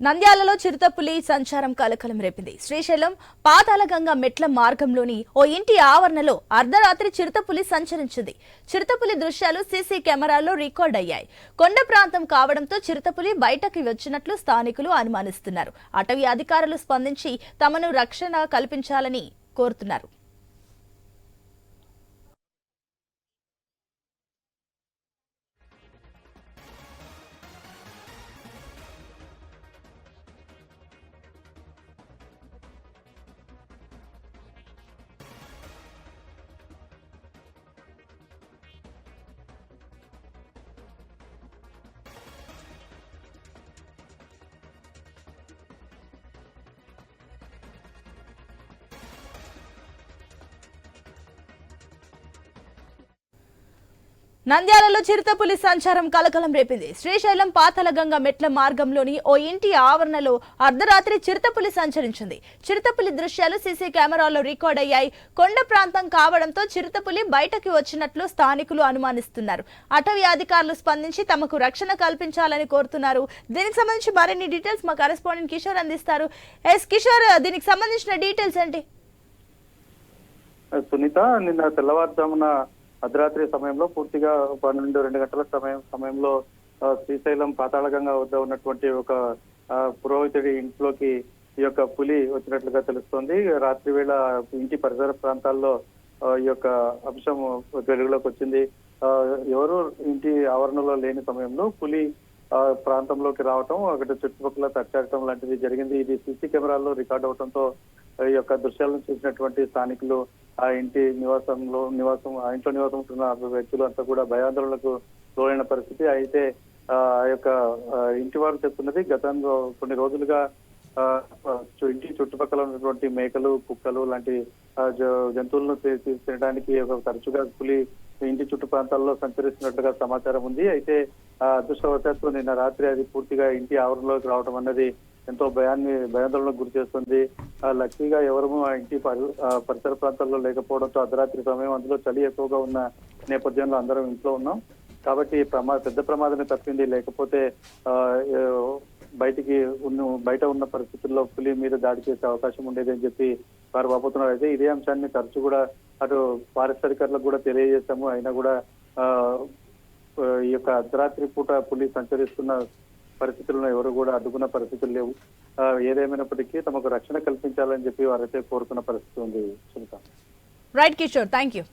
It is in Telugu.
నంద్యాలలో చిరుతపులి సంచారం కలకలం రేపింది. శ్రీశైలం పాతాళగంగ మెట్ల మార్గంలోని ఓ ఇంటి ఆవరణలో అర్ధరాత్రి చిరుతపులి సంచరించింది. చిరుతపులి దృశ్యాలు సీసీ కెమెరాల్లో రికార్డ్ అయ్యాయి. కొండ ప్రాంతం కావడంతో చిరుతపులి బయటకు వచ్చినట్లు స్థానికులు అనుమానిస్తున్నారు. అటవీ అధికారులు స్పందించి తమను రక్షణ కల్పించాలని కోరుతున్నారు. నంద్యాలలో చిరుతపులి సంచారం కలకలం రేపింది. శ్రీశైలం పాతలగంగ మెట్ల మార్గంలోని ఓ ఇంటి ఆవరణలో అర్ధరాత్రి చిరుతపులి సంచరించింది. చిరుతపులి దృశ్యాలు సీసీ కెమెరాలో రికార్డ్ అయ్యాయి. కొండ ప్రాంతం కావడంతో చిరుతపులి బయటకు వచ్చినట్లు స్థానికులు అనుమానిస్తున్నారు. అటవీ అధికారులు స్పందించి తమకు రక్షణ కల్పించాలని కోరుతున్నారు. దీనికి సంబంధించి మరిన్ని డీటెయిల్స్ మా కరెస్పాండెంట్ కిషోర్ అందిస్తారు. ఎస్ కిషోర్ దీనికి సంబంధించిన డీటెయిల్స్ ఏంటి? సునీత నిన్న తెల్లవారుజామున అర్ధరాత్రి సమయంలో పూర్తిగా పన్నెండు రెండు గంటల సమయం సమయంలో శ్రీశైలం పాతాళగంగా వద్ద ఉన్నటువంటి ఒక పురోహితుడి ఇంట్లోకి ఈ యొక్క పులి వచ్చినట్లుగా తెలుస్తోంది. రాత్రి వేళ ఇంటి పరిసర ప్రాంతాల్లో ఈ యొక్క అంశం వెలుగులోకి వచ్చింది. ఆ, ఎవరు ఇంటి ఆవరణలో లేని సమయంలో పులి ప్రాంతంలోకి రావటం అక్కడ చుట్టుపక్కల తట్టడం లాంటిది జరిగింది. ఇది సీసీ కెమెరాల్లో రికార్డ్ అవడంతో ఈ యొక్క దృశ్యాలను చూసినటువంటి స్థానికులు ఆ ఇంటి నివాసంలో నివాసం ఆ ఇంట్లో నివాసం ఉంటున్న వ్యక్తులు అంతా కూడా భయాందోళనకు లోనైన పరిస్థితి. అయితే ఆ యొక్క ఇంటి వారు చెప్తున్నది గతంలో కొన్ని రోజులుగా ఆ, ఇంటి చుట్టుపక్కల ఉన్నటువంటి మేకలు కుక్కలు లాంటి జంతువులను తినడానికి ఒక తరచుగా పులి ఇంటి చుట్టు ప్రాంతాల్లో సంచరిస్తున్నట్లుగా సమాచారం ఉంది. అయితే ఆ, అదృష్టవశాత్తు నిన్న రాత్రి అది పూర్తిగా ఇంటి ఆవరణలోకి రావడం అన్నది ఎంతో భయాన్ని భయాందోళనకు గురి చేస్తుంది. ఆ, లక్కీగా ఎవరు ఆ ఇంటి పరి- పరిసర ప్రాంతాల్లో లేకపోవడంతో అర్ధరాత్రి సమయం అందులో చలి ఎక్కువగా ఉన్న నేపథ్యంలో అందరం ఇంట్లో ఉన్నాం. కాబట్టి ప్రమా పెద్ద ప్రమాదమే తప్పింది. లేకపోతే బయటికి ఉన్న బయట ఉన్న పరిస్థితుల్లో పులి మీద దాడి చేసే అవకాశం ఉండేది అని చెప్పి వారు వాపోతున్నారు. అయితే ఇదే అంశాన్ని తరచు కూడా అటు ఫారెస్ట్ అధికారులకు కూడా తెలియజేశాము. అయినా కూడా ఈ యొక్క అర్ధరాత్రి పూట పులి సంచరిస్తున్న పరిస్థితులను ఎవరు కూడా అడ్డుకున్న పరిస్థితులు లేవు. ఏదేమైనప్పటికీ తమకు రక్షణ కల్పించాలని చెప్పి వారైతే కోరుతున్న పరిస్థితి ఉంది. Sunitha. Right Kishore thank you